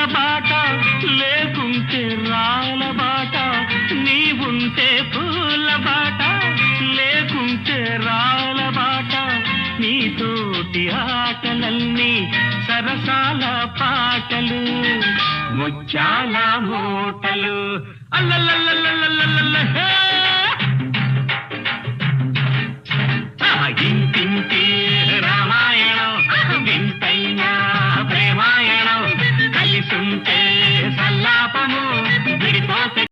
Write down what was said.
పూల బాట లేకుంటే రాల బాట నీ ఉంటే పూల బాట లేకుంటే రాల బాట నీ తోటి ఆటలన్నీ సరసాల పాటలు. ముచ్చాల మూటలు. అల్లల్లల్లల్లల్లల్ల ఇంటింటి వినిపిస్తుంటే